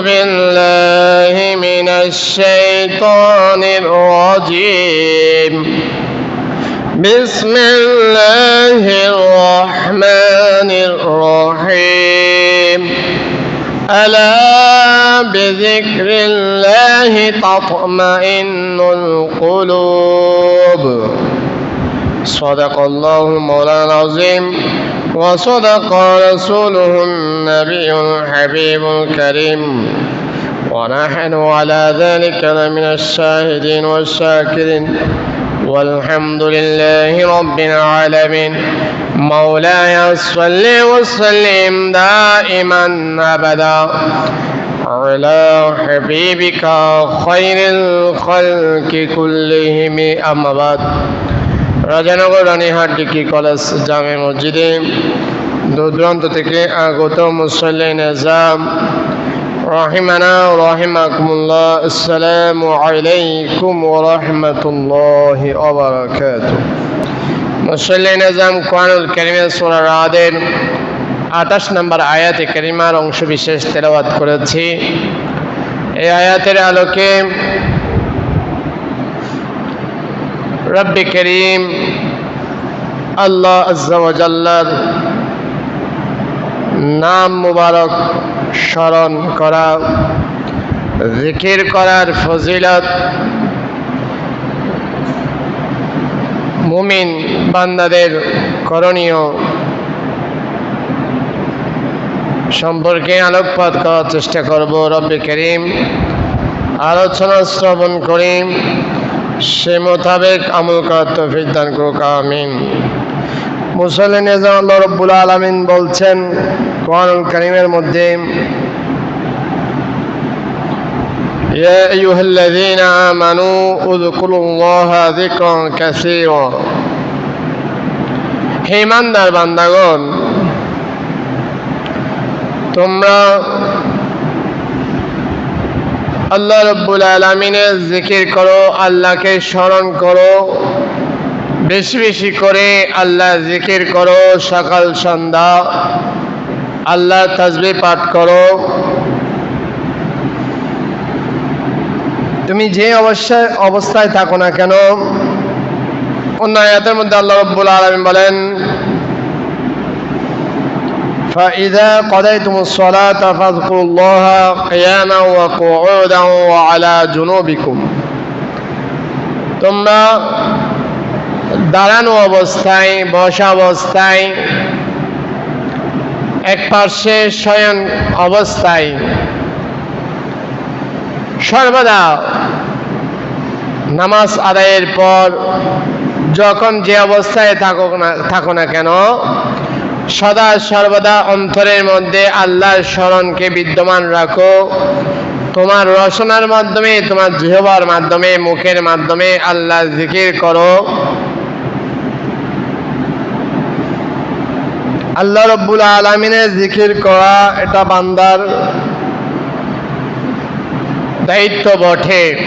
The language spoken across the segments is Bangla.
بالله من الشيطان الرجيم. بسم الله الرحمن الرحيم. ألا بذكر الله تطمئن القلوب. صدق الله مولانا العظيم. وصدق رسوله النبي الحبيب الكريم. ونحن على ذلك لمن الشاهدين والشاكرين. والحمد لله رب العالمين. مولاي صل وسلم دائما أبدا. على حبيبك خير الخلق كلهم أما بعد. রাজানগর রানীহাট ডিগ্রি কলেজ জামে মসজিদে দূরদূরান্ত থেকে আগত মুসল্লিন এজাম রহিমানা রহিমাকুমুল্লাহ, আসসালামু আলাইকুম ওরহমতুল্লাহ ওবরাকাত মুসল্লিন এজাম কোরআনুল করিমের সোনার আদের আঠাশ নম্বর আয়াতে করিমার অংশ বিশেষ তেলাওয়াত করেছি। এই আয়াতের আলোকে রব্বি করিম, আল্লাহ আজ্জাওয়াজাল্লার নাম মুবারক স্মরণ করা, জিকির করার ফজিলত মুমিন বান্দাদের করণীয় সম্পর্কে আলোকপাত করার চেষ্টা করব রব্বি করিম। আলোচনা শ্রবণ করিম সে মোতাবেক আমল করার তৌফিক দান করুক আমিন মুসলিন আল্লাহ রব্বুল আলমিন বলছেন কোরআনুল করিমের মধ্যে يا أيها الذين آمنوا اذكروا الله ذكرا كثيرا হে ইমানদার বান্দাগণ তোমরা আল্লাহ রব্বুল আলমিনের জিকির করো, আল্লাহকে স্মরণ করো। বেশি বেশি করে আল্লাহ জিকির করো, সকাল, সন্ধ্যা। আল্লাহ তাজবি পাঠ করো। তুমি যে অবস্থায় অবস্থায় থাকো না কেন? অন্য আয়াতের মধ্যে আল্লাহ রব্বুল আলমিন বলেন فإذا قضيتم الصلاة فاذكروا الله قياما وقعودا وعلى جنوبكم তোমরা দাঁড়ানো অবস্থায় বসা অবস্থায় এক পার্শ্বে শয়ন অবস্থায় সর্বদা নামাজ আদায়ের পর যখন যে অবস্থায় থাকো না থাকো না কেন সদা সর্বদা অন্তরের মধ্যে আল্লাহর স্মরণকে বিদ্যমান রাখো। তোমার রচনার মাধ্যমে, তোমার জিহবার মাধ্যমে, মুখের মাধ্যমে আল্লাহ জিকির করো। আল্লাহ রব্বুল আলমিনের জিকির করা এটা বান্দার দায়িত্ব বটে।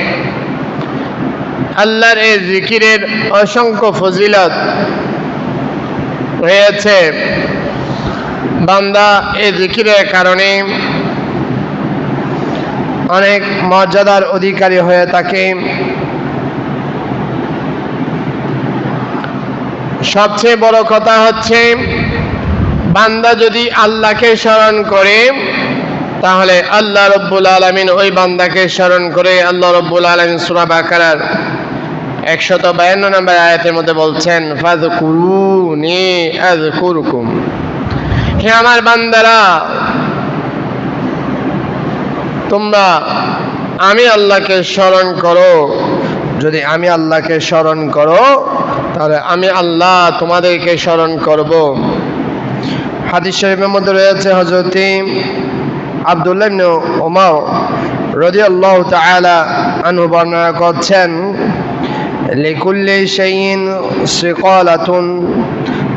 আল্লাহর এই জিকিরের অসংখ্য ফজিলত রয়েছে বান্দা এই জিকিরের কারণে অনেক মর্যাদার অধিকারী হয়ে থাকে। সবচেয়ে বড় কথা হচ্ছে, বান্দা যদি আল্লাহকে স্মরণ করে, তাহলে আল্লাহ রব্বুল আলমিন ওই বান্দাকে স্মরণ করে আল্লাহ রব্বুল আলমিন সুরা বাকার একশত বায়ান্ন নম্বর আয়াতের মধ্যে বলছেন হে আমার বান্দারা, তোমরা আমি আল্লাহকে স্মরণ করো। যদি আমি আল্লাহকে স্মরণ করো, তাহলে আমি আল্লাহ তোমাদেরকে স্মরণ করব। হাদিস শরীফের মধ্যে রয়েছে হজরতি আবদুল্লাহ ইবনে ওমর রাদিয়াল্লাহু তাআলা আনহু বর্ণনা করছেন শাইইন সিকালাতুন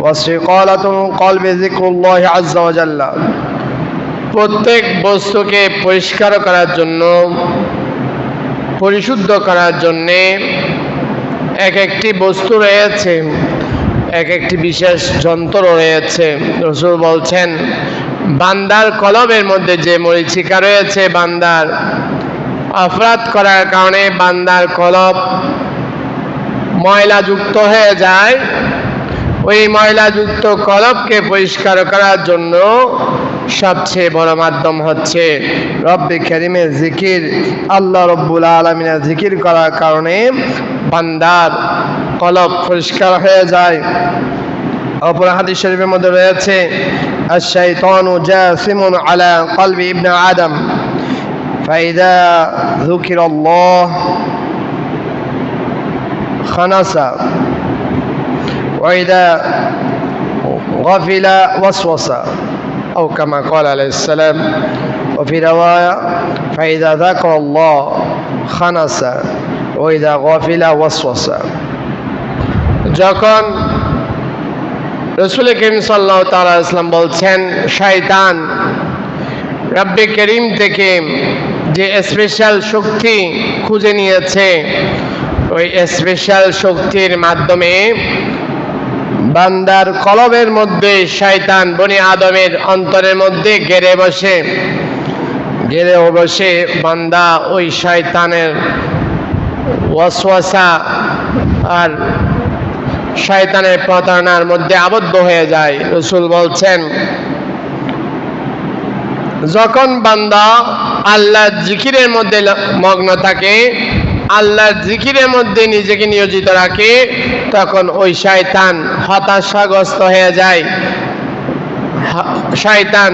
ওয়া সিকালাতুল কলবি যিকরুল্লাহি আযজা ওয়া জাল্লা প্রত্যেক বস্তুকে পরিষ্কার করার জন্য, পরিশুদ্ধ করার জন্যে এক একটি বস্তু রয়েছে, এক একটি বিশেষ যন্ত্র রয়েছে। রসুল বলছেন, বান্দার কলবের মধ্যে যে মরিচিকা রয়েছে বান্দার অপরাধ করার কারণে বান্দার কলব ময়লাযুক্ত হয়ে যায়। ওই ময়লাযুক্ত কলবকে পরিষ্কার করার জন্য সবচেয়ে বড় মাধ্যম হচ্ছে রব্বি খেরিমের জিকির, আল্লাহ রব্বুল আলমিনা জিকির করার কারণে বান্দার কলব পরিষ্কার হয়ে যায়। অপর হাদিস শরীফের মধ্যে রয়েছে আশাইতানু জাসিমুন আলা কলবি ইবনে আদম, ফাইদা যুকিরাল্লাহ خنس وإذا غفل وسوس أو كما قال عليه السلام وفي رواية فإذا ذكر الله خنس وإذا غفل وسوس যখন রসুল করিম সাল্লাহ তালা ইসলাম বলছেন শয়তান রব্বে করিম থেকে যে স্পেশাল শক্তি খুঁজে নিয়েছে ওই স্পেশাল শক্তির মাধ্যমে বান্দার কলবের মধ্যে শয়তান বনি আদমের অন্তরের মধ্যে গেড়ে বসে গেড়ে বসে বান্দা ওই শয়তানের ওয়াসওয়াসা আর শয়তানের প্রতারণার মধ্যে আবদ্ধ হয়ে যায়। রসুল বলছেন, যখন বান্দা আল্লাহ জিকিরের মধ্যে মগ্ন থাকে আল্লাহর জিকিরের মধ্যে নিজেকে নিয়োজিত রাখে, তখন ওই শয়তান হতাশাগ্রস্ত হয়ে যায়। শয়তান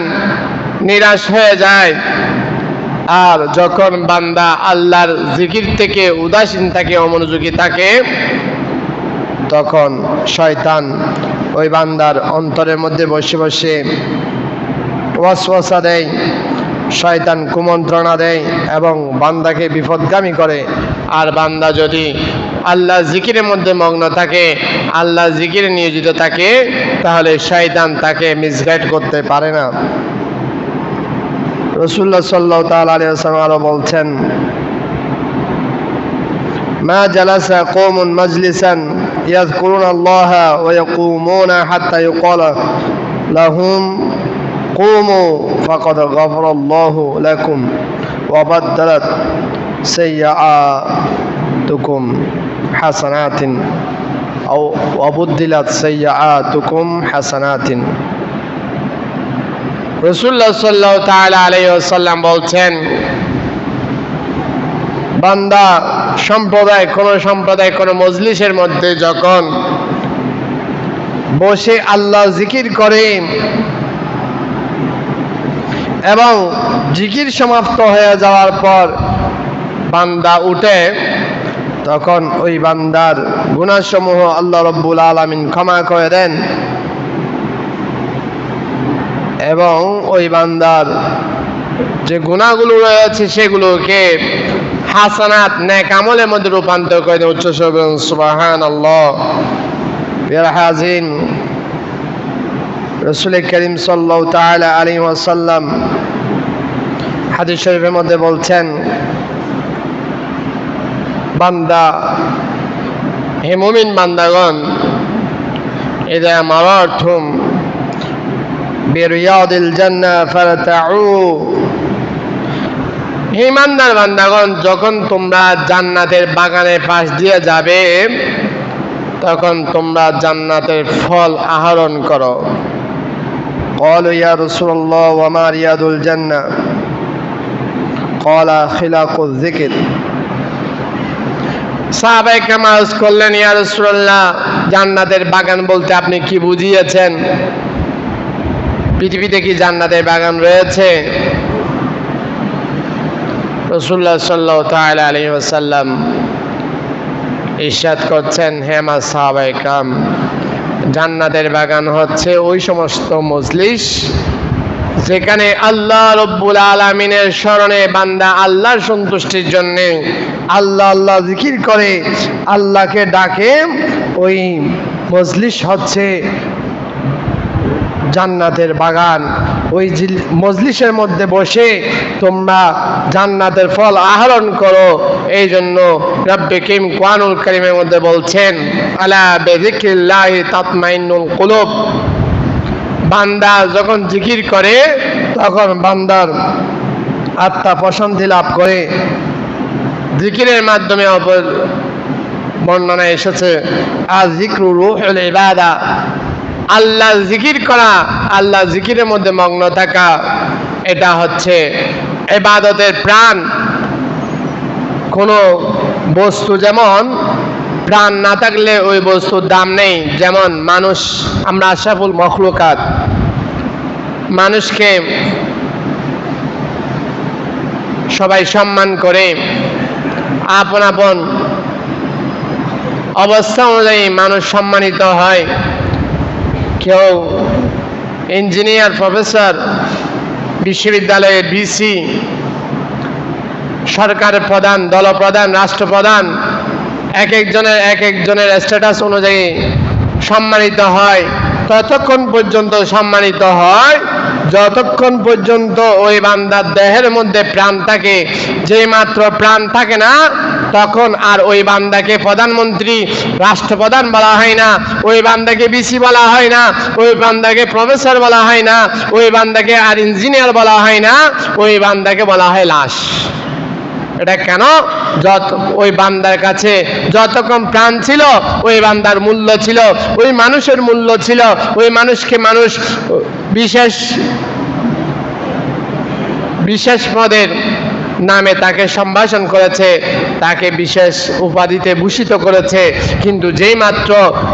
নিরাশ হয়ে যায়। আর যখন বান্দা আল্লাহর জিকির থেকে উদাসীন থাকে, অমনোযোগী থাকে, তখন শয়তান ওই বান্দার অন্তরের মধ্যে বসে বসে ওয়াসওয়াসা দেয়। শয়তান কুমন্ত্রণা দেয় এবং বান্দাকে বিপদগামী করে। আর বান্দা যদি আল্লাহ জিকিরের মধ্যে মগ্ন থাকে আল্লাহ জিকিরে নিয়োজিত থাকে, তাহলে শয়তান তাকে মিসগাইড করতে পারে না। রসুল্লাহ সাল্লাহ তাল আলী আরও বলছেন, মা জালাসা কৌমুন মজলিসান ইয়াজ করুন আল্লাহ ওয়া ইয়াকুমুনা হাত্তা কল লাহুম قوموا فقد غفر الله لكم وبدلت سيئاتكم حسنات أو وبدلت سيئاتكم حسنات রসুল্লাহ সাল্লাহ তালা আলাইসাল্লাম বলছেন বান্দা সম্প্রদায় কোন সম্প্রদায় কোন মজলিসের মধ্যে যখন বসে আল্লাহ জিকির করে এবং জিকির সমাপ্ত হয়ে যাওয়ার পর বান্দা উঠে, তখন ওই বান্দার গুণাসমূহ আল্লাহ রব্বুল আলমিন ক্ষমা করে দেন এবং ওই বান্দার যে গুণাগুলো রয়েছে সেগুলোকে হাসানাত, নেক আমলের মধ্যে রূপান্তর করে দেন উচ্চ সুবাহান আল্লাহ হাজিন রসুল করিম সাল্লাহ তালা আলী ওয়াসাল্লাম হাদিস শরীফের মধ্যে বলছেন, বান্দা, হে মুমিন বান্দাগণ এদা মারাঠুম বিরিয়াদিল জান্নাহ ফারতাউ ইমানদার বান্দাগণ, যখন তোমরা জান্নাতের বাগানের পাশ দিয়ে যাবে, তখন তোমরা জান্নাতের ফল আহরণ করো। قالوا يا رسول الله وما رياض الجنة قال خلاق الذكر সাহাবাই কামাজ করলেন ইয়া রাসূলুল্লাহ জান্নাতের বাগান বলতে আপনি কি বুঝিয়েছেন পৃথিবীতে কি জান্নাতের বাগান রয়েছে রসুল্লাহ সাল্লাহ তাল আলী ওসাল্লাম ইস্বাদ করছেন হেমা সাহাবাই কাম জান্নাতের বাগান হচ্ছে ওই সমস্ত মজলিস যেখানে আল্লাহ রব্বুল আলমিনের স্মরণে বান্দা আল্লাহর সন্তুষ্টির জন্যে আল্লাহ আল্লাহ জিকির করে, আল্লাহকে ডাকে, ওই মজলিস হচ্ছে জান্নাতের বাগান। ওই মজলিসের মধ্যে বসে তোমরা জান্নাতের ফল আহরণ করো। এই জন্য রব্বে কিম কোয়ানুল করিমের মধ্যে বলছেন, আলা বেজিকিল্লাহি তাতমাইনুল কুলুব। বান্দা যখন জিকির করে, তখন বান্দার আত্মা প্রশান্তি লাভ করে। জিকিরের মাধ্যমে অপর বর্ণনা এসেছে আর জিক্রু রুহুল ইবাদা। আল্লাহ জিকির করা, আল্লাহ জিকিরের মধ্যে মগ্ন থাকা, এটা হচ্ছে এবাদতের প্রাণ। কোনো বস্তু যেমন প্রাণ না থাকলে ওই বস্তুর দাম নেই, যেমন মানুষ, আমরা আশাফুল মখলুকাত, মানুষকে সবাই সম্মান করে, আপন আপন অবস্থা অনুযায়ী মানুষ সম্মানিত হয়। কেউ ইঞ্জিনিয়ার, প্রফেসর, বিশ্ববিদ্যালয়ের বিসি সরকারের প্রধান, দলপ্রধান, রাষ্ট্রপ্রধান, এক একজনের এক একজনের স্ট্যাটাস অনুযায়ী সম্মানিত হয়। ততক্ষণ পর্যন্ত সম্মানিত হয়, যতক্ষণ পর্যন্ত ওই বান্দার দেহের মধ্যে প্রাণ থাকে যে মাত্র প্রাণ থাকে না তখন আর ওই বান্দাকে প্রধানমন্ত্রী, রাষ্ট্রপ্রধান বলা হয় না। ওই বান্দাকে বিসি বলা হয় না। ওই বান্দাকে প্রফেসর বলা হয় না। ওই বান্দাকে আর ইঞ্জিনিয়ার বলা হয় না। ওই বান্দাকে বলা হয় লাশ। এটা কেন? যত ওই বান্দার কাছে যতক্ষণ প্রাণ ছিল, ওই বান্দার মূল্য ছিল, ওই মানুষের মূল্য ছিল, ওই মানুষকে মানুষ বিশেষ বিশেষ পদের নামে তাকে সম্ভাষণ করেছে। তাকে বিশেষ উপাধিতে ভূষিত করেছে। কিন্তু যেই মাত্র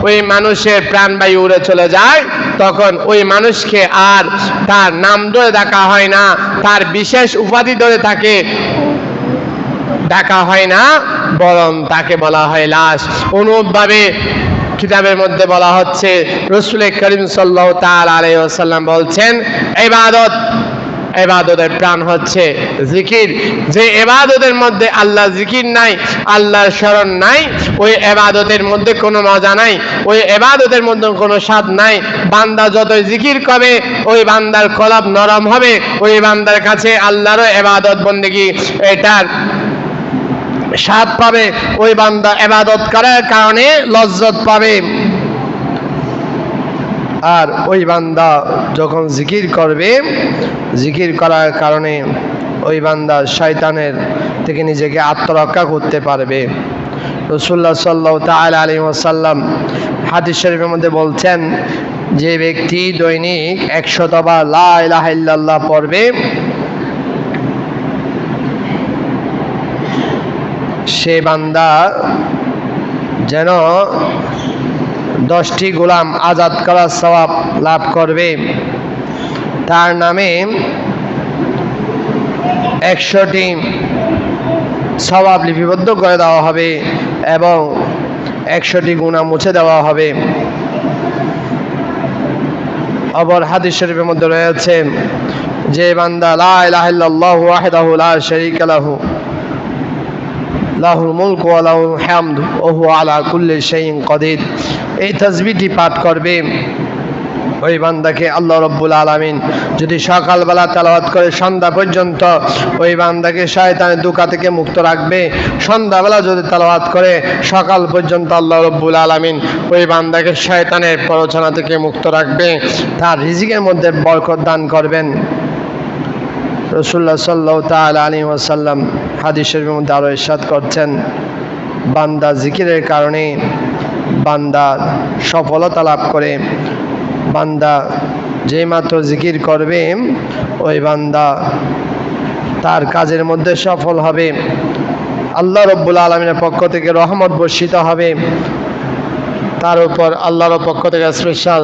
ওই মানুষের প্রাণবায়ু উড়ে চলে যায়, তখন ওই মানুষকে আর তার নাম ধরে ডাকা হয় না, তার বিশেষ উপাধি ধরে তাকে ডাকা হয় না, বরং তাকে বলা হয় লাশ। অনুরূপভাবে কিতাবের মধ্যে বলা হচ্ছে রসুল করিম সাল্লাহ তাল আলাইসাল্লাম বলছেন এবাদত এবাদতের প্রাণ হচ্ছে জিকির। যে এবাদতের মধ্যে আল্লাহ জিকির নাই, আল্লাহর স্মরণ নাই, ওই এবাদতের মধ্যে কোনো মজা নাই, ওই এবাদতের মধ্যে কোনো স্বাদ নাই। বান্দা যতই জিকির করবে, ওই বান্দার কলাপ নরম হবে, ওই বান্দার কাছে আল্লাহরও এবাদত বন্দেগী। এটার স্বাদ পাবে, ওই বান্দা এবাদত করার কারণে লজ্জত পাবে। আর ওই বান্দা যখন জিকির করবে, জিকির করার কারণে ওই বান্দা শয়তানের থেকে নিজেকে আত্মরক্ষা করতে পারবে। রসুল্লাহ সাল্লাহ তাল আলী ওসাল্লাম হাদিস শরীফের মধ্যে বলছেন, যে ব্যক্তি দৈনিক একশতবার লাহ পড়বে, সে বান্দা যেন দশটি গোলাম আজাদ করার স্বভাব লাভ করবে। তার নামে একশোটি স্বভাব লিপিবদ্ধ করে দেওয়া হবে এবং একশোটি গুণা মুছে দেওয়া হবে। আবার হাদিস শরীফের মধ্যে রয়েছে যে বান্দা লা ইলাহা ইল্লাল্লাহু ওয়াহদাহু লা শারীকা লাহু ওয়া আলা কুল্লি এই তাসবিহটি পাঠ করবে, ওই বান্দাকে আল্লাহ রব্বুল আলমিন। যদি সকালবেলা তেলাওয়াত করে সন্ধ্যা পর্যন্ত, ওই বান্দাকে শয়তানের দুকা থেকে মুক্ত রাখবে। সন্ধ্যাবেলা যদি তেলাওয়াত করে সকাল পর্যন্ত আল্লাহ রব্বুল আলমিন ওই বান্দাকে শয়তানের প্ররোচনা থেকে মুক্ত রাখবে, তার রিজিকের মধ্যে বরকত দান করবেন। রসুল্লাহ সাল্লাহ তাল আলী ওয়াসাল্লাম হাদিস মধ্যে আরও ইরশাদ করছেন, বান্দা জিকিরের কারণে বান্দা সফলতা লাভ করে। বান্দা যেই মাত্র জিকির করবে, ওই বান্দা তার কাজের মধ্যে সফল হবে। আল্লাহ রব্বুল আলমিনের পক্ষ থেকে রহমত বর্ষিত হবে। তার উপর আল্লাহর পক্ষ থেকে স্পেশাল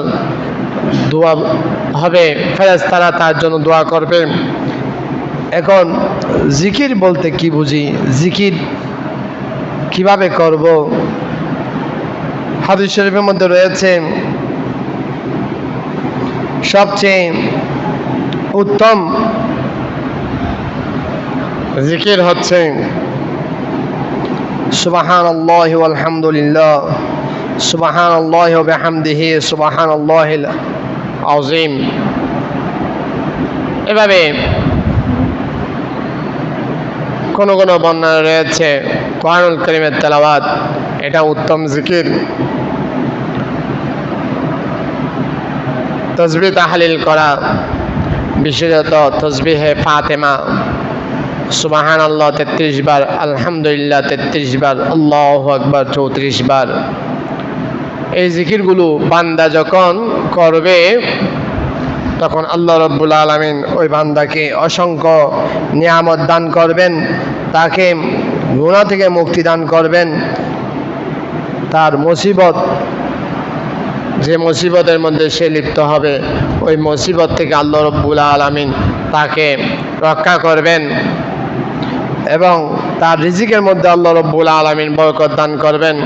দোয়া হবে। ফেরাজ তারা তার জন্য দোয়া করবে। এখন জিকির বলতে কি বুঝি? জিকির কীভাবে করব? হাদিস শরীফের মধ্যে রয়েছে, সবচেয়ে উত্তম জিকির হচ্ছে সুবাহান আল্লাহ আলহামদুলিল্লাহ সুবাহান আল্লাহ বেহামদিহি সুবাহান আল্লাহ আজিম এভাবে কোনো কোনো বর্ণনা রয়েছে। কোরআনুল করিমের তেলাওয়াত, এটা উত্তম জিকির। তসবি তাহালিল করা, বিশেষত তসবিহে ফাতেমা। সুবাহান আল্লাহ তেত্রিশ বার, আলহামদুলিল্লাহ, তেত্রিশ বার, আল্লাহ আকবার, চৌত্রিশ বার। এই জিকিরগুলো বান্দা যখন করবে তখন আল্লাহ রব্বুল আলমিন ওই বান্দাকে অসংখ্য নিয়ামত দান করবেন, তাকে গুণা থেকে মুক্তি দান করবেন। তার মুসিবত, যে মুসিবতের মধ্যে সে লিপ্ত হবে, ওই মুসিবত থেকে আল্লাহ রব্বুল আলমিন তাকে রক্ষা করবেন এবং তার রিজিকের মধ্যে আল্লাহ রব্বুল আলমিন বরকত দান করবেন।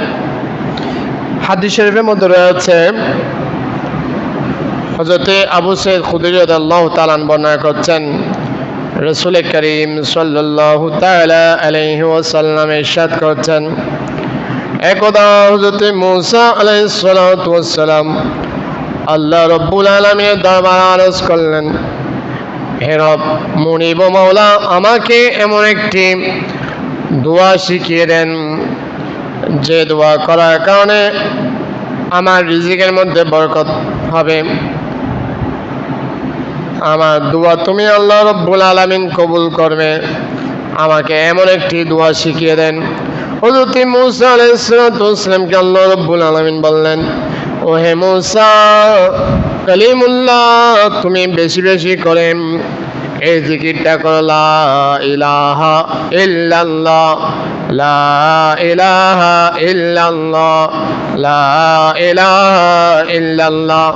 হাদিস শরীফের মধ্যে রয়েছে হজরতে আবু সৈয়দ খুদিরত আল্লাহ তালান বর্ণনা করছেন, রসুল করিম সাল্লাহ তালা আলহি ওসাল্লাম ইরশাদ করছেন একদা হজরতে মুসা আলাইসালাম আল্লাহ রব্বুল আলমীর দরবার আরজ করলেন, হে রব মুনিব মাওলা, আমাকে এমন একটি দোয়া শিখিয়ে দেন, যে দোয়া করার কারণে আমার রিজিকের মধ্যে বরকত হবে। আমার দোয়া তুমি আল্লাহ রব্বুল আলমিন কবুল করবে। আমাকে এমন একটি দোয়া শিখিয়ে দেন। হজরত মুসা আলাইসালামকে আল্লাহ রব্বুল আলমিন বললেন ও হে মুসা, কালিমুল্লাহ, তুমি বেশি বেশি করে এই জিকিরটা করো, লা ইলাহা ইল্লাল্লাহ, লা ইলাহা ইল্লাল্লাহ, লা ইলাহা ইল্লাল্লাহ।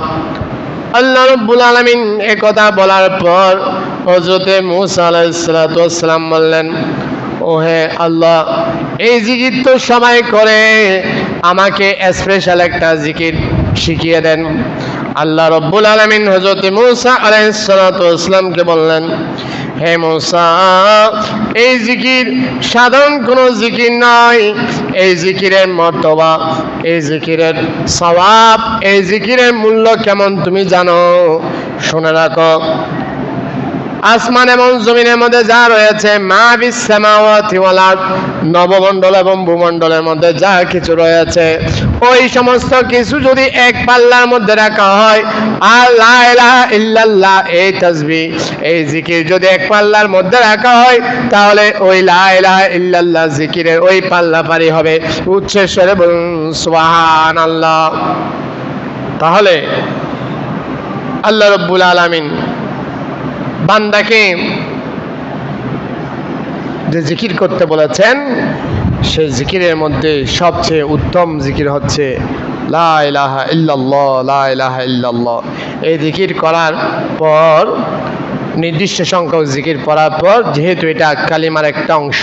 আল্লাহ রব্বুল আলমিন কথা বলার পর হজরতে মুসা আলাইসালাম বললেন ও হে আল্লাহ, এই জিকির তো সবাই করে, আমাকে স্পেশাল একটা জিকির শিখিয়ে দেন। আল্লাহ রব্বুল আলমিন হজরত মুসা আলাইসালাতামকে বললেন, হে মৌসা, এই জিকির সাধারণ কোনো জিকির নয়। এই জিকিরের মর্তবা, এই জিকিরের স্বভাব এই জিকিরের মূল্য কেমন তুমি জানো? শুনে রাখো আসমান এবং জমিনের মধ্যে যা রয়েছে, মা নবমণ্ডল এবং ভূমণ্ডলের মধ্যে যা কিছু রয়েছে। ওই সমস্ত কিছু যদি এক পাল্লার মধ্যে রাখা হয়, আর লা ইল্লাল্লাহ, এই তাসবিহ এই জিকির যদি এক পাল্লার মধ্যে রাখা হয়, তাহলে ওই লা ইলাহা ইল্লাল্লাহ জিকিরের ওই পাল্লা পারি হবে। উচ্চস্বরে বলুন, সুবহানাল্লাহ। তাহলে আল্লাহ রব্বুল আলামিন বান্দাকে যে জিকির করতে বলেছেন সেই জিকিরের মধ্যে সবচেয়ে উত্তম জিকির হচ্ছে এই জিকির করার পর, নির্দিষ্ট সংখ্যক জিকির পড়ার পর, যেহেতু এটা কালিমার একটা অংশ,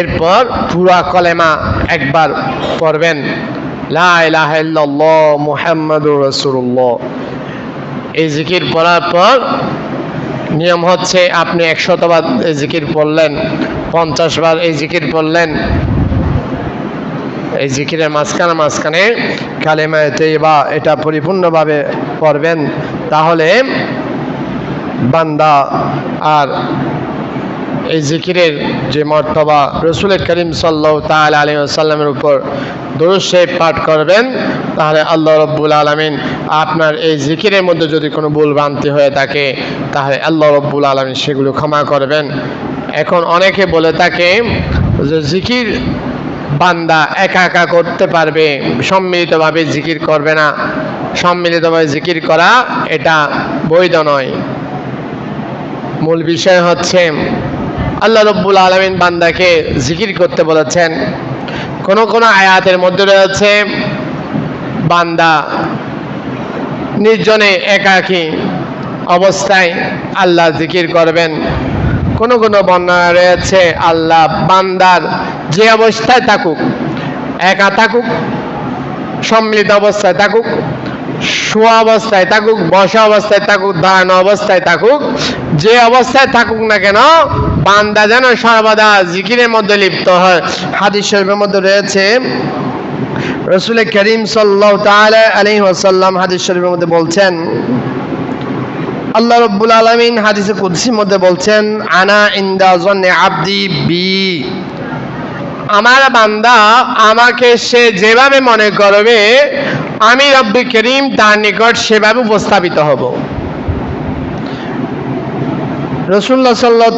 এরপর পুরা কলেমা একবার পড়বেন, লা ইলাহা ইল্লাল্লাহ মুহাম্মাদুর রাসূলুল্লাহ। এই জিকির পড়ার পর নিয়ম হচ্ছে আপনি একশতবার এই জিকির পড়লেন পঞ্চাশ বার এই জিকির পড়লেন। এই জিকিরের মাঝখানে মাঝখানে কালেমাতে বা এটা পরিপূর্ণভাবে পড়বেন, তাহলে বান্দা আর এই জিকিরের যে মর্তবা রসুল করিম সাল্লাহ তাল আলী আসাল্লামের উপর দরুদ পাঠ করবেন, তাহলে আল্লাহ রব্বুল আলমিন আপনার এই জিকিরের মধ্যে যদি কোনো ভুল ভ্রান্তি হয়ে থাকে, তাহলে আল্লাহ রব্বুল আলমিন সেগুলো ক্ষমা করবেন। এখন অনেকে বলে থাকে যে জিকির বান্দা একা একা করতে পারবে, সম্মিলিতভাবে জিকির করবে না। সম্মিলিতভাবে জিকির করা এটা বৈধ নয়। মূল বিষয় হচ্ছে আল্লাহ রব্বুল আলমিন বান্দাকে জিকির করতে বলেছেন। কোন কোন আয়াতের মধ্যে রয়েছে, বান্দা নির্জনে একাকী অবস্থায় আল্লাহ জিকির করবেন। কোন কোন বর্ণনা রয়েছে, আল্লাহ বান্দার যে অবস্থায় থাকুক, একা থাকুক, সম্মিলিত অবস্থায় থাকুক, শোয়া অবস্থায় থাকুক, বসা অবস্থায় থাকুক, দাঁড়ানো অবস্থায় থাকুক, যে অবস্থায় থাকুক না কেন বান্দা যেন সর্বদা জিকিরের মধ্যে লিপ্ত হয়। হাদিস শরীফের মধ্যে রয়েছে রসুল করিম সাল্লাহ তাআলা আলাইহি ওয়াসাল্লাম হাদিস শরীফের মধ্যে বলছেন, আল্লাহ রব্বুল আলামিন হাদিসে কুদসির মধ্যে বলছেন, আনা ইন্দা জন্নে আব্দি বি। আমার বান্দা আমাকে সে যেভাবে মনে করবে, আমি রব্বি করিম তার নিকট সেভাবে উপস্থাপিত হব। রসুল্লাহ সাল্লাহ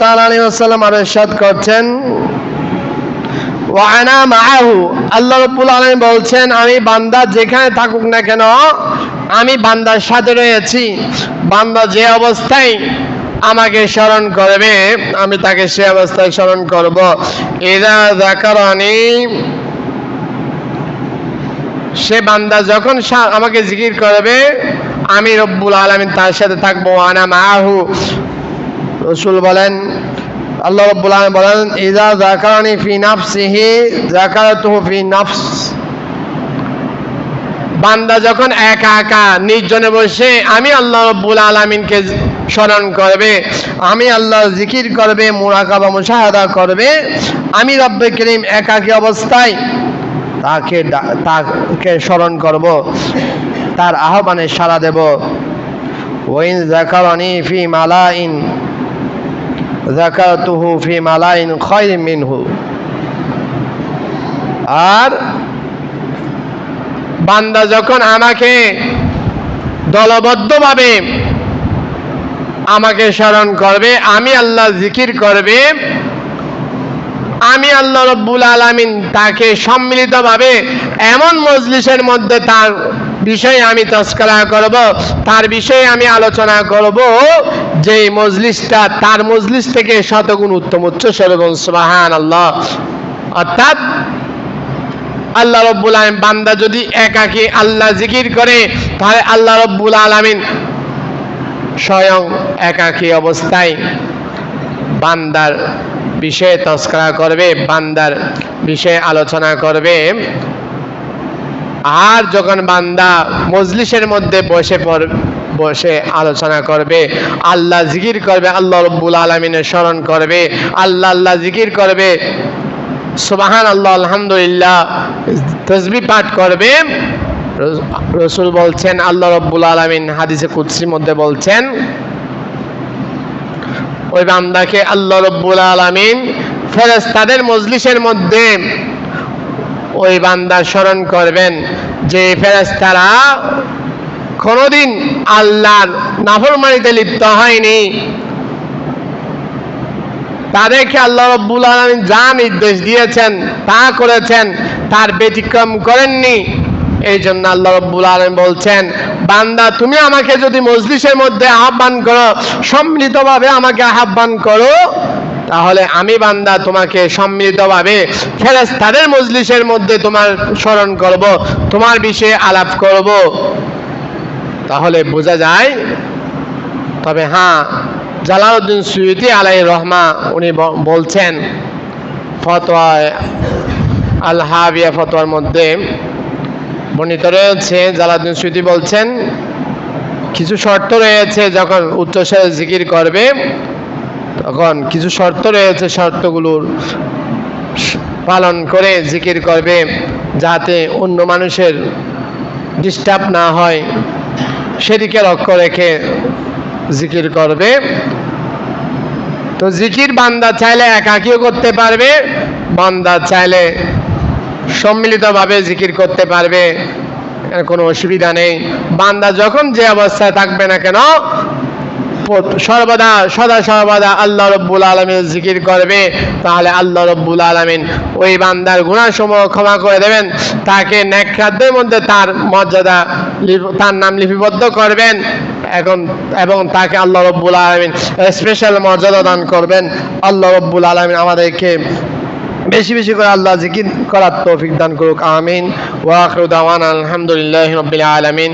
আর ইরশাদ করছেন ওয়ানা মাহু আল্লাহ রব্বুল আলমী বলছেন, আমি বান্দা যেখানে থাকুক না কেন, আমি বান্দার সাথে রয়েছি। বান্দা যে অবস্থায় আমাকে স্মরণ করবে, আমি তাকে সে অবস্থায় স্মরণ করব। এরা জাকারানি সে বান্দা যখন আমাকে জিকির করবে, আমি রব্বুল আলমিন তার সাথে থাকব। আনা মাহু রসুল বলেন, আল্লাহ বলেন ইদা জাকারানি ফি নাফসিহি ফি নাফস। বান্দা যখন একা একা নির্জনে বসে, আমি আল্লাহ রব্বুল আলমিনকে স্মরণ করবে, আমি আল্লাহ জিকির করবে, মুরাকাবা, মুশাহাদা করবে, আমি রব্বে করিম একাকী অবস্থায় তাকে তাকে স্মরণ করব, তার আহ্বানে সাড়া দেব। ওইন জাকারানি ফি মালাইন জাকাতুহু ফি মালাইন মিনহু। আর বান্দা যখন আমাকে দলবদ্ধভাবে আমাকে স্মরণ করবে, আমি আল্লাহ জিকির করবে, আমি আল্লাহ রব্বুল আলামিন তাকে সম্মিলিতভাবে এমন মজলিসের মধ্যে তার বিষয়ে আমি তস্করা করব, তার বিষয়ে আমি আলোচনা করব যে মজলিসটা তার মজলিস থেকে শতগুণ উত্তম, উচ্চ সরগুণ সুবাহান আল্লাহ অর্থাৎ আল্লাহ রব্বুল আলম বান্দা যদি একাকে আল্লাহ জিকির করে, তাহলে আল্লাহ রব্বুল আলমিন স্বয়ং একাকী অবস্থায় বান্দার বিষয়ে তস্করা করবে, বান্দার বিষয়ে আলোচনা করবে। আর যখন বান্দা মজলিসের মধ্যে বসে পড় বসে আলোচনা করবে, আল্লাহ জিকির করবে, আল্লাহ রব্বুল আলমিনের স্মরণ করবে, আল্লাহ আল্লাহ জিকির করবে সুবাহান আল্লাহ আলহামদুলিল্লাহ, তসবি পাঠ করবে রসুল বলছেন, আল্লাহ রব্বুল আলমিন হাদিসে কুৎসির মধ্যে বলছেন, ওই বান্দাকে আল্লাহ রব্বুল আলমিন ফেরেস্তাদের মজলিসের মধ্যে ওই বান্দা স্মরণ করবেন যে ফেরেস্তারা কোনোদিন আল্লাহর নাফরমানিতে লিপ্ত হয়নি। তাদেরকে আল্লাহ রব্বুল আলমিন যা নির্দেশ দিয়েছেন, তা করেছেন, তার ব্যতিক্রম করেননি। এই জন্য আল্লাহ রব্বুল আলম বলছেন, বান্দা, তুমি আমাকে যদি মজলিসের মধ্যে আহ্বান করো, সম্মিলিতভাবে আমাকে আহ্বান করো তাহলে আমি বান্দা তোমাকে সম্মিলিতভাবে ফেরেস্তাদের মজলিসের মধ্যে তোমার স্মরণ করব, তোমার বিষয়ে আলাপ করব। তাহলে বোঝা যায়, তবে হ্যাঁ জালালউদ্দিন সুয়ুতি আলাই রহমা উনি বলছেন, ফতোয়ায় আল হাবিয়া ফতোয়ার মধ্যে বর্ণিত রয়েছে, জালালউদ্দিন সুয়ুতি বলছেন, কিছু শর্ত রয়েছে যখন উচ্চস্বরে জিকির করবে তখন কিছু শর্ত রয়েছে শর্তগুলোর পালন করে জিকির করবে যাতে অন্য মানুষের ডিস্টার্ব না হয়। সেদিকে লক্ষ্য রেখে জিকির করবে। তো জিকির বান্দা চাইলে একাকিও করতে পারবে, বান্দা চাইলে সম্মিলিতভাবে জিকির করতে পারবে কোনো অসুবিধা নেই। বান্দা যখন যে অবস্থায় থাকবে না কেন সর্বদা, সদা সর্বদা আল্লাহ রব্বুল আলমীর জিকির করবে। তাহলে আল্লাহ রব্বুল আলমিন ওই বান্দার গুণাসমূহ ক্ষমা করে দেবেন। তাকে ন্যাখ্যাদের মধ্যে তার মর্যাদা তার নাম লিপিবদ্ধ করবেন। এখন, এবং তাকে আল্লাহ রব্বুল আলমিন স্পেশাল মর্যাদা দান করবেন। আল্লাহ রব্বুল আলমিন আমাদেরকে বেশি বেশি করে আল্লাহ জিকির করার তৌফিক দান করুক। আমিন। ওয়াখরু দাওয়ান আলহামদুলিল্লাহ রব্বিল আলামিন।